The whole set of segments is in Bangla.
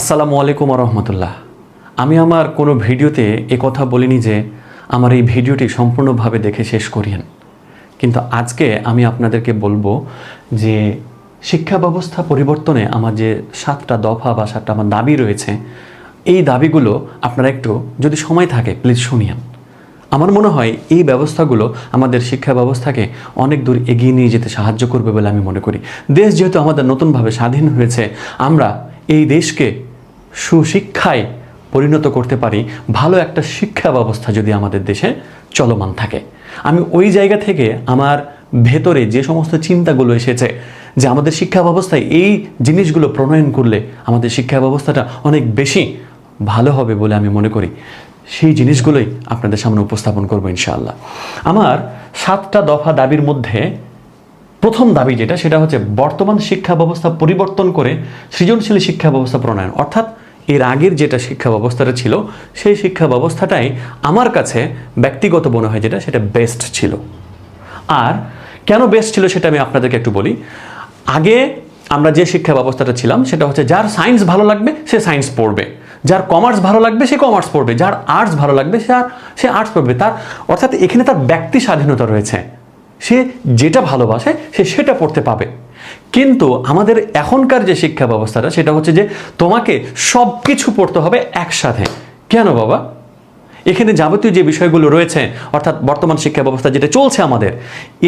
আসসালামু আলাইকুম রহমতুল্লাহ আমি আমার কোনো ভিডিওতে এ কথা বলিনি যে আমার এই ভিডিওটি সম্পূর্ণভাবে দেখে শেষ করিয়েন। কিন্তু আজকে আমি আপনাদেরকে বলব যে শিক্ষা ব্যবস্থা পরিবর্তনে আমার যে সাতটা দফা বা সাতটা আমার দাবি রয়েছে, এই দাবিগুলো আপনারা একটু যদি সময় থাকে প্লিজ শুনিয়েন। আমার মনে হয় এই ব্যবস্থাগুলো আমাদের শিক্ষা ব্যবস্থাকে অনেক দূর এগিয়ে নিয়ে যেতে সাহায্য করবে বলে আমি মনে করি। দেশ যেহেতু আমাদের নতুনভাবে স্বাধীন হয়েছে, আমরা এই দেশকে সুশিক্ষায় পরিণত করতে পারি, ভালো একটা শিক্ষা ব্যবস্থা যদি আমাদের দেশে চলমান থাকে। আমি ওই জায়গা থেকে আমার ভেতরে যে সমস্ত চিন্তাগুলো এসেছে যে আমাদের শিক্ষা ব্যবস্থায় এই জিনিসগুলো প্রণয়ন করলে আমাদের শিক্ষা ব্যবস্থাটা অনেক বেশি ভালো হবে বলে আমি মনে করি। সেই জিনিসগুলোই আপনাদের সামনে উপস্থাপন করব ইনশাআল্লাহ। আমার সাতটা দফা দাবির মধ্যে প্রথম দাবি যেটা, সেটা হচ্ছে বর্তমান শিক্ষা ব্যবস্থা পরিবর্তন করে সৃজনশীল শিক্ষা ব্যবস্থা প্রণয়ন। অর্থাৎ এর আগের যেটা শিক্ষা ব্যবস্থাটা ছিল, সেই শিক্ষা ব্যবস্থাটাই আমার কাছে ব্যক্তিগত মনে হয় যেটা, সেটা বেস্ট ছিল। আর কেন বেস্ট ছিল সেটা আমি আপনাদেরকে একটু বলি। আগে আমরা যে শিক্ষা ব্যবস্থাটা ছিলাম, সেটা হচ্ছে যার সায়েন্স ভালো লাগবে, সে সায়েন্স পড়বে। যার কমার্স ভালো লাগবে, সে কমার্স পড়বে। যার আর্টস ভালো লাগবে, সে আর সে আর্টস পড়বে। তার অর্থাৎ এখানে তার ব্যক্তি স্বাধীনতা রয়েছে। সে যেটা ভালোবাসে, সে সেটা পড়তে পাবে। কিন্তু আমাদের এখনকার যে শিক্ষা ব্যবস্থাটা, সেটা হচ্ছে যে তোমাকে সব কিছু পড়তে হবে একসাথে। কেন বাবা? এখানে যাবতীয় যে বিষয়গুলো রয়েছে, অর্থাৎ বর্তমান শিক্ষা ব্যবস্থা যেটা চলছে আমাদের,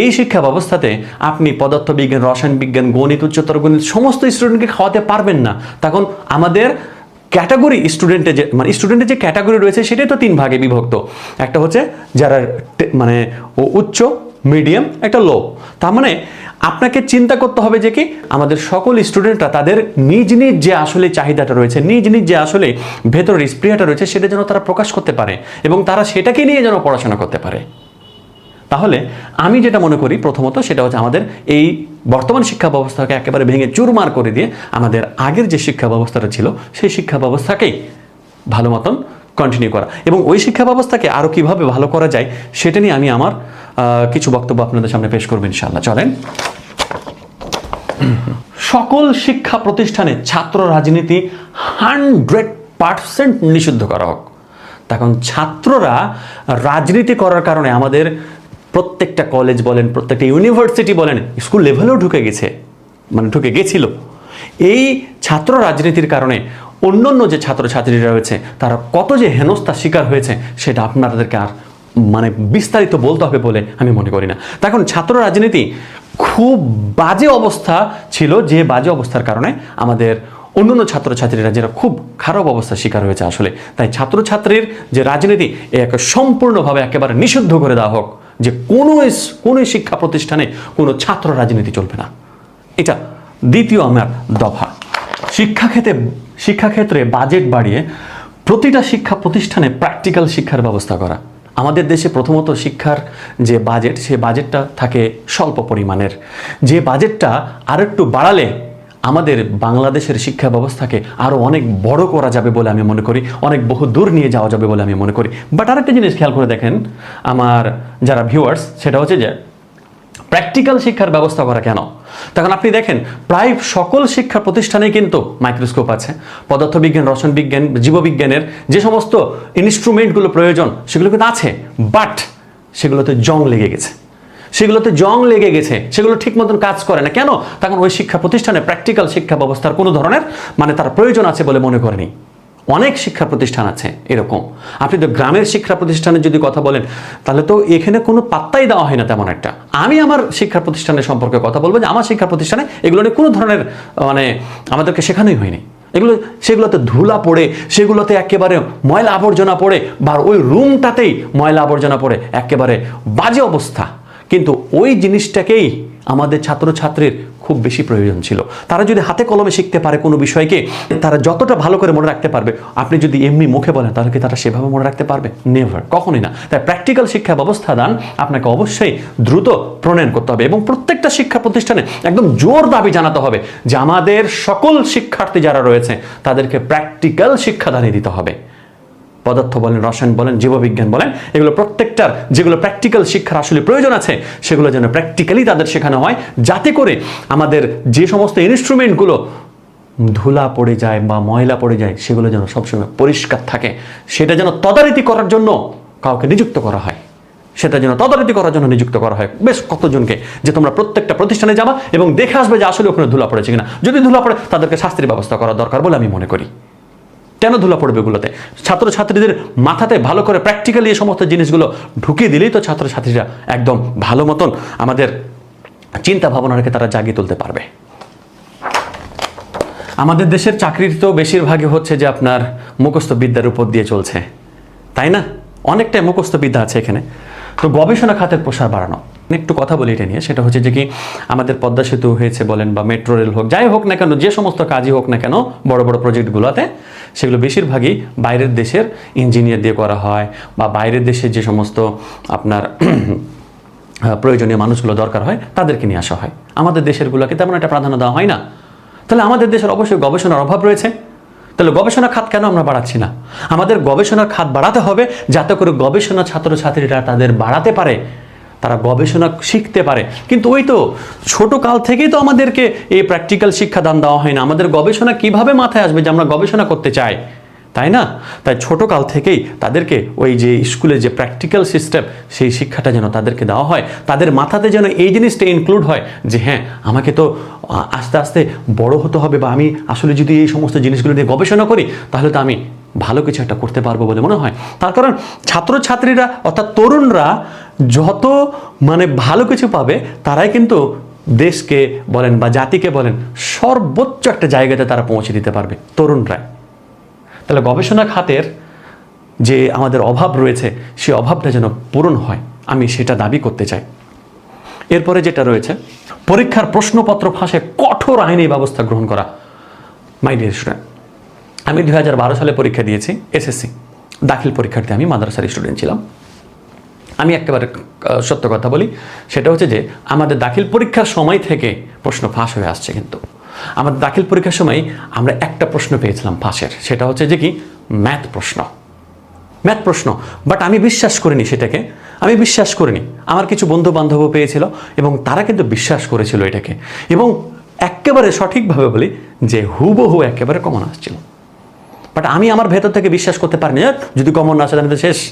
এই শিক্ষা ব্যবস্থাতে আপনি পদার্থবিজ্ঞান রসায়ন বিজ্ঞান গণিত, উচ্চতর গণিত সমস্ত স্টুডেন্টকে খাওয়াতে পারবেন না। তখন আমাদের ক্যাটাগরি স্টুডেন্টের যে মানে স্টুডেন্টের যে ক্যাটাগরি রয়েছে, সেটাই তো তিন ভাগে বিভক্ত। একটা হচ্ছে যারা মানে উচ্চ মিডিয়াম, একটা লো তার মানে আপনাকে চিন্তা করতে হবে যে কি, আমাদের সকল স্টুডেন্টরা তাদের নিজ নিজ যে আসলে চাহিদাটা রয়েছে, নিজ নিজ যে আসলে ভেতরের স্প্রিয়াটা রয়েছে, সেটা যেন তারা প্রকাশ করতে পারে এবং তারা সেটাকে নিয়ে যেন পড়াশোনা করতে পারে। তাহলে আমি যেটা মনে করি প্রথমত সেটা হচ্ছে আমাদের এই বর্তমান শিক্ষা ব্যবস্থাকে একেবারে ভেঙে চুরমার করে দিয়ে আমাদের আগের যে শিক্ষা ব্যবস্থাটা ছিল, সেই শিক্ষা ব্যবস্থাকেই ভালো মতন কন্টিনিউ করা। এবং ওই শিক্ষা ব্যবস্থাকে আরও কীভাবে ভালো করা যায়, সেটা নিয়ে আমি আমার কিছু বক্তব্য আপনাদের সামনে পেশ করবেন ইনশাআল্লাহ। চলেন। সকল শিক্ষা প্রতিষ্ঠানে ছাত্র রাজনীতি হান্ড্রেড পার্সেন্ট নিষিদ্ধ করা হোক। তখন ছাত্ররা রাজনীতি করার কারণে আমাদের প্রত্যেকটা কলেজ বলেন, প্রত্যেকটা ইউনিভার্সিটি বলেন, স্কুল লেভেলেও ঢুকে গেছে। মানে ঢুকে গেছিল। এই ছাত্র রাজনীতির কারণে অন্যান্য যে ছাত্রছাত্রীরা রয়েছে, তারা কত যে হেনস্থার শিকার হয়েছে, সেটা আপনাদেরকে আর মানে বিস্তারিত বলতে হবে বলে আমি মনে করি না। তখন ছাত্র রাজনীতি খুব বাজে অবস্থা ছিল যে বাজে অবস্থার কারণে আমাদের অন্যান্য ছাত্রছাত্রীরা যেটা খুব খারাপ অবস্থার শিকার হয়েছে আসলে। তাই ছাত্রছাত্রীর যে রাজনীতি একে সম্পূর্ণভাবে একেবারে নিষিদ্ধ করে দেওয়া হোক যে কোনো কোনো শিক্ষা প্রতিষ্ঠানে কোনো ছাত্র রাজনীতি চলবে না। এটা দ্বিতীয় আমার দফা। শিক্ষাক্ষেত্রে শিক্ষাক্ষেত্রে বাজেট বাড়িয়ে প্রতিটা শিক্ষা প্রতিষ্ঠানে প্র্যাকটিক্যাল শিক্ষার ব্যবস্থা করা। আমাদের দেশে প্রথমত শিক্ষার যে বাজেট সে বাজেটটা থাকে স্বল্প পরিমাণের। যে বাজেটটা আর একটু বাড়ালে আমাদের বাংলাদেশের শিক্ষা ব্যবস্থাকে আরও অনেক বড় করা যাবে বলে আমি মনে করি, অনেক বহু দূর নিয়ে যাওয়া যাবে বলে আমি মনে করি। বাট আরেকটা জিনিস খেয়াল করে দেখেন, আমার যারা ভিউয়ার্স সেটা হচ্ছে যে প্র্যাকটিক্যাল শিক্ষার ব্যবস্থা করা কেন? তখন আপনি দেখেন, প্রায় সকল শিক্ষা প্রতিষ্ঠানে কিন্তু মাইক্রোস্কোপ আছে। পদার্থবিজ্ঞান রসায়ন বিজ্ঞান জীববিজ্ঞানের যে সমস্ত ইনস্ট্রুমেন্টগুলো প্রয়োজন, সেগুলো কিন্তু আছে বাট সেগুলোতে জং লেগে গেছে। সেগুলোতে জং লেগে গেছে, সেগুলো ঠিক মতন কাজ করে না। কেন? তখন ওই শিক্ষা প্রতিষ্ঠানে প্র্যাকটিক্যাল শিক্ষা ব্যবস্থার কোনো ধরনের মানে তার প্রয়োজন আছে বলে মনে করেনি। অনেক শিক্ষা প্রতিষ্ঠান আছে এরকম। আপনি তো গ্রামের শিক্ষা প্রতিষ্ঠানের যদি কথা বলেন, তাহলে তো এখানে কোনো পাত্তাই দেওয়া হয় না তেমন একটা। আমি আমার শিক্ষা প্রতিষ্ঠানের সম্পর্কে কথা বলব যে, আমার শিক্ষা প্রতিষ্ঠানে এগুলো নিয়ে কোনো ধরনের মানে আমাদেরকে শেখানোই হয়নি। এগুলো, সেগুলোতে ধুলা পড়ে, সেগুলোতে একেবারে ময়লা আবর্জনা পড়ে, বা ওই রুমটাতেই ময়লা আবর্জনা পড়ে, একেবারে বাজে অবস্থা। কিন্তু ওই জিনিসটাকেই আমাদের ছাত্রছাত্রীর খুব বেশি প্রয়োজন ছিল। তারা যদি হাতে কলমে শিখতে পারে কোনো বিষয়কে, তারা যতটা ভালো করে মনে রাখতে পারবে, আপনি যদি এমনি মুখে বলেন, তাহলে কি তারা সেভাবে মনে রাখতে পারবে? নেভার কখনোই না। তাই প্র্যাকটিক্যাল শিক্ষা ব্যবস্থা দান আপনাকে অবশ্যই দ্রুত প্রণয়ন করতে হবে এবং প্রত্যেকটা শিক্ষা প্রতিষ্ঠানে একদম জোর দাবি জানাতে হবে যে আমাদের সকল শিক্ষার্থী যারা রয়েছে, তাদেরকে প্র্যাকটিক্যাল শিক্ষাদানই দিতে হবে। পদার্থ বলেন, রসায়ন বলেন, জীববিজ্ঞান বলেন, এগুলো প্রত্যেকটার যেগুলো প্র্যাকটিক্যাল শিক্ষার আসলে প্রয়োজন আছে, সেগুলো যেন প্র্যাকটিক্যালি তাদের শেখানো হয়, যাতে করে আমাদের যে সমস্ত ইনস্ট্রুমেন্টগুলো ধুলা পড়ে যায় বা ময়লা পড়ে যায়, সেগুলো যেন সবসময় পরিষ্কার থাকে। সেটা যেন তদারতি করার জন্য কাউকে নিযুক্ত করা হয়। সেটা যেন তদারতি করার জন্য নিযুক্ত করা হয়। বেশ কতজনকে যে তোমরা প্রত্যেকটা প্রতিষ্ঠানে যাবা এবং দেখে আসবে যে আসলে ওখানে ধুলা পড়েছে কিনা। যদি ধুলা পড়ে, তাদেরকে শাস্তির ব্যবস্থা করা দরকার বলে আমি মনে করি। কেন ধুলা পড়বে এগুলোতে? ছাত্রছাত্রীদের মাথাতে ভালো করে প্র্যাকটিক্যালি এই সমস্ত জিনিসগুলো ঢুকিয়ে দিলেই তো ছাত্রছাত্রীরা একদম ভালো মতন আমাদের চিন্তা ভাবনা রেখে তারা জাগিয়ে তুলতে পারবে। আমাদের দেশের চাকরির তো বেশিরভাগই হচ্ছে যে আপনার মুখস্থ বিদ্যার উপর দিয়ে চলছে। তাই না? অনেকটাই মুখস্থ বিদ্যা আছে এখানে। তো গবেষণা খাতের প্রসার বাড়ানো। একটু কথা বলি এটা নিয়ে। সেটা হচ্ছে যে কি, আমাদের পদ্মা সেতু হয়েছে বলেন বা মেট্রো রেল হোক, যাই হোক না কেন, যে সমস্ত কাজই হোক না কেন, বড় বড় প্রজেক্টগুলোতে সেগুলো বেশিরভাগই বাইরের দেশের ইঞ্জিনিয়ার দিয়ে করা হয় বা বাইরের দেশের যে সমস্ত আপনার প্রয়োজনীয় মানুষগুলো দরকার হয়, তাদেরকে নিয়ে আসা হয়। আমাদের দেশেরগুলোকে তেমন একটা প্রাধান্য দেওয়া হয় না। তাহলে আমাদের দেশের অবশ্যই গবেষণার অভাব রয়েছে। তাহলে গবেষণা খাত কেন আমরা বাড়াচ্ছি না? আমাদের গবেষণার খাত বাড়াতে হবে যাতে করে গবেষণা ছাত্রছাত্রীরা তাদের বাড়াতে পারে। তারা গবেষণা শিখতে পারে। কিন্তু ওই তো ছোট কাল থেকেই তো আমাদেরকে এই প্র্যাকটিক্যাল শিক্ষাদান দেওয়া হয় না। আমাদের গবেষণা কীভাবে মাথায় আসবে যে আমরা গবেষণা করতে চাই? তাই না? তাই ছোট কাল থেকেই তাদেরকে ওই যে স্কুলে যে প্র্যাকটিক্যাল সিস্টেম সেই শিক্ষাটা যেন তাদেরকে দেওয়া হয়। তাদের মাথাতে যেন এই জিনিসটা ইনক্লুড হয় যে হ্যাঁ আমাকে তো আস্তে আস্তে বড় হতে হবে বা আমি আসলে যদি এই সমস্ত জিনিসগুলো নিয়ে গবেষণা করি, তাহলে তো আমি ভালো কিছু একটা করতে পারব বলে মনে হয়। তার কারণ ছাত্রছাত্রীরা অর্থাৎ তরুণরা যত মানে ভালো কিছু পাবে, তারাই কিন্তু দেশকে বলেন বা জাতিকে বলেন সর্বোচ্চ একটা জায়গাতে তারা পৌঁছে দিতে পারবে তরুণরা তাহলে গবেষণা খাতের যে আমাদের অভাব রয়েছে সেই অভাবটা যেন পূরণ হয়, আমি সেটা দাবি করতে চাই। এরপরে যেটা রয়েছে, পরীক্ষার প্রশ্নপত্র ফাঁসে কঠোর আইনি ব্যবস্থা গ্রহণ করা। মাই ডিয়ার স্টুডেন্ট আমি দু হাজার বারো সালে পরীক্ষা দিয়েছি এসএসসি দাখিল পরীক্ষার্থী আমি, মাদ্রাসার স্টুডেন্ট ছিলাম। আমি একেবারে সত্য কথা বলি, সেটা হচ্ছে যে আমাদের দাখিল পরীক্ষার সময় থেকে প্রশ্ন ফাঁস হয়ে আসছে কিন্তু। আমাদের দাখিল পরীক্ষার সময় আমরা একটা প্রশ্ন পেয়েছিলাম ফাঁসের, সেটা হচ্ছে যে কি? ম্যাথ প্রশ্ন। ম্যাথ প্রশ্ন বাট আমি বিশ্বাস করিনি সেটাকে। আমি বিশ্বাস করিনি। আমার কিছু বন্ধু বান্ধবও পেয়েছিল এবং তারা কিন্তু বিশ্বাস করেছিল এটাকে। এবং একেবারে সঠিকভাবে বলি যে হুবহু একেবারে কমন আসছিল। বাট আমি আমার ভেতর থেকে বিশ্বাস করতে পারিনি "যাক, যদি কমন না আসে শেষ।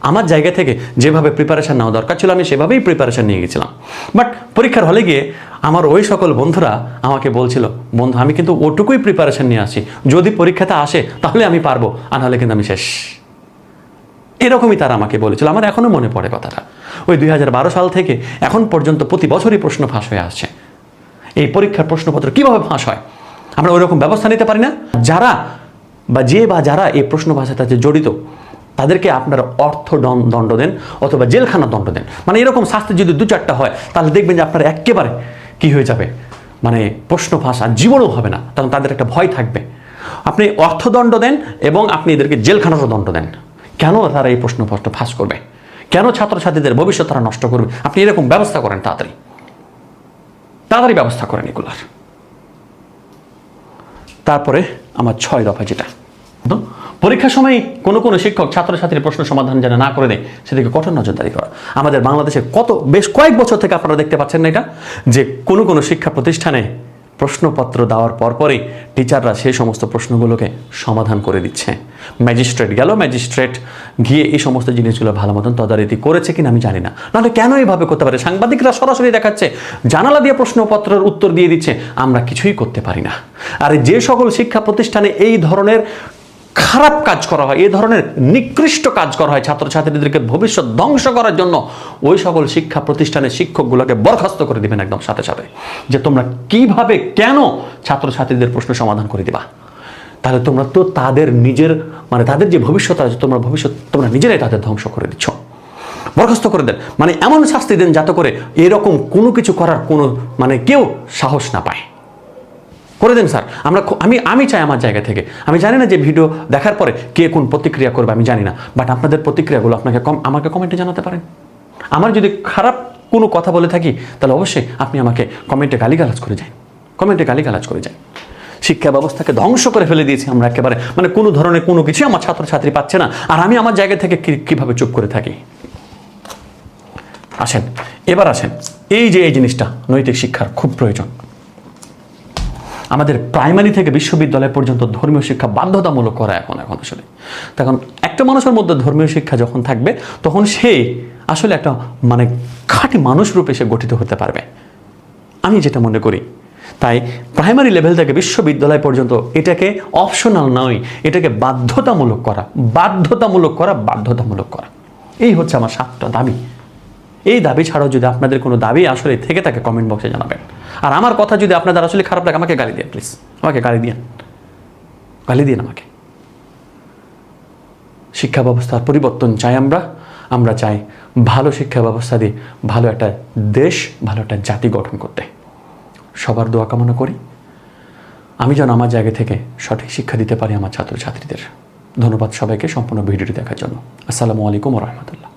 আমার জায়গা থেকে যেভাবে প্রিপারেশন নেওয়া দরকার ছিল আমি সেভাবেই প্রিপারেশন নিয়ে গেছিলাম। বাট পরীক্ষার হলে গিয়ে আমার ওই সকল বন্ধুরা আমাকে বলছিল বন্ধু আমি কিন্তু ওটুকুই প্রিপারেশন নিয়ে আসি। যদি পরীক্ষাতে আসে তাহলে আমি পারব আর নাহলে কিন্তু আমি শেষ। এরকমই তারা আমাকে বলেছিল। আমার এখনও মনে পড়ে কথাটা। ওই দুই হাজার বারো সাল থেকে এখন পর্যন্ত প্রতি বছরই প্রশ্ন ফাঁস হয়ে আসছে। এই পরীক্ষার প্রশ্নপত্র কীভাবে ফাঁস হয়? আমরা ওই রকম ব্যবস্থা নিতে পারি না? যারা বা যে বা যারা এই প্রশ্ন ভাষার সাথে জড়িত, তাদেরকে আপনারা অর্থ দণ্ড দেন অথবা জেলখানা দণ্ড দেন। মানে এরকম শাস্তি যদি দু চারটা হয়, তাহলে দেখবেন যে আপনারা একেবারে কি হয়ে যাবে? মানে প্রশ্ন ভাষা জীবনও হবে না, কারণ তাদের একটা ভয় থাকবে। আপনি অর্থদণ্ড দেন এবং আপনি এদেরকে জেলখানারও দণ্ড দেন। কেন তারা এই প্রশ্নপত্র ফাঁস করবে? কেন ছাত্রছাত্রীদের ভবিষ্যৎ তারা নষ্ট করবে? আপনি এরকম ব্যবস্থা করেন তাড়াতাড়ি। তাড়াতাড়ি ব্যবস্থা করেন এগুলার। তারপরে আমার ছয় দফা যেটা। পরীক্ষার সময় কোনো কোনো শিক্ষক ছাত্রছাত্রীর প্রশ্ন সমাধান যেন না করে দেয়, সেদিকে কঠোর নজরদারি করা। আমাদের বাংলাদেশে কত, বেশ কয়েক বছর থেকে আপনারা দেখতে পাচ্ছেন না এটা, যে কোনো কোনো শিক্ষা প্রতিষ্ঠানে প্রশ্নপত্র দেওয়ার পরপরই টিচাররা সেই সমস্ত প্রশ্নগুলোকে সমাধান করে দিচ্ছে। ম্যাজিস্ট্রেট গেল, ম্যাজিস্ট্রেট গিয়ে এই সমস্ত জিনিসগুলো ভালো মতন তদারতি করেছে কিনা আমি জানি না। নাহলে কেন এইভাবে করতে পারে? সাংবাদিকরা সরাসরি দেখাচ্ছে, জানালা দিয়ে প্রশ্নপত্রের উত্তর দিয়ে দিচ্ছে, আমরা কিছুই করতে পারি না। আর যে সকল শিক্ষা প্রতিষ্ঠানে এই ধরনের খারাপ কাজ করা হয় এই ধরনের নিকৃষ্ট কাজ করা হয় ছাত্রছাত্রীদেরকে ভবিষ্যৎ ধ্বংস করার জন্য। ওই সকল শিক্ষা প্রতিষ্ঠানের শিক্ষকগুলোকে বরখাস্ত করে দিবেন একদম সাথে সাথে, যে তোমরা কীভাবে কেন ছাত্রছাত্রীদের প্রশ্ন সমাধান করে দিবা? তাহলে তোমরা তো তাদের নিজের মানে তাদের যে ভবিষ্যৎ আছে, তোমরা ভবিষ্যৎ, তোমরা নিজেরাই তাদের ধ্বংস করে দিচ্ছ। বরখাস্ত করে দেন। মানে এমন শাস্তি দেন যাতে করে এরকম কোনো কিছু করার কোনো মানে কেউ সাহস না পায়। করে দেন, স্যার। আমরা আমি আমি চাই আমার জায়গা থেকে। আমি জানি না যে ভিডিও দেখার পরে কে কোন প্রতিক্রিয়া করবে, আমি জানি না। বাট আপনাদের প্রতিক্রিয়াগুলো আপনাকে কম, আমাকে কমেন্টে জানাতে পারেন। আমার যদি খারাপ কোনো কথা বলে থাকি, তাহলে অবশ্যই আপনি আমাকে কমেন্টে গালিগালাজ করে যান। কমেন্টে গালিগালাজ করে যান। শিক্ষা ব্যবস্থাকে ধ্বংস করে ফেলে দিয়েছি আমরা একেবারে। মানে কোনো ধরনের কোনো কিছু আমার ছাত্রছাত্রী পাচ্ছে না। আর আমি আমার জায়গা থেকে কীভাবে চুপ করে থাকি? আসেন, এবার আসেন। এই যে এই জিনিসটা নৈতিক শিক্ষার খুব প্রয়োজন। আমাদের প্রাইমারি থেকে বিশ্ববিদ্যালয় পর্যন্ত ধর্মীয় শিক্ষা বাধ্যতামূলক করা এখন এখন আসলে। তখন একটা মানুষের মধ্যে ধর্মীয় শিক্ষা যখন থাকবে, তখন সে আসলে একটা মানে খাঁটি মানুষ রূপে সে গঠিত হতে পারবে। আমি যেটা মনে করি, তাই প্রাইমারি লেভেল থেকে বিশ্ববিদ্যালয় পর্যন্ত এটাকে অপশনাল নয়, এটাকে বাধ্যতামূলক করা বাধ্যতামূলক করা বাধ্যতামূলক করা। এই হচ্ছে আমার সাতটা দাবি। এই দাবি ছাড়াও যদি আপনাদের কোনো দাবি আসলে থেকে থাকে কমেন্ট বক্সে জানাবেন। আর আমার কথা যদি আপনাদের আসলে খারাপ লাগে, আমাকে গালি দিন প্লিজ আমাকে গালি দিন গালি দিন আমাকে। শিক্ষা ব্যবস্থার পরিবর্তন চাই আমরা। আমরা চাই ভালো শিক্ষা ব্যবস্থা দিয়ে ভালো একটা দেশ, ভালো একটা জাতি গঠন করতে। সবার দোয়া কামনা করি। আমি যেন আমার জায়গা থেকে সঠিক শিক্ষা দিতে পারি আমার ছাত্রছাত্রীদের। ধন্যবাদ সবাইকে সম্পূর্ণ ভিডিওটি দেখার জন্য। আসসালামু আলাইকুম রহমতুল্লাহ।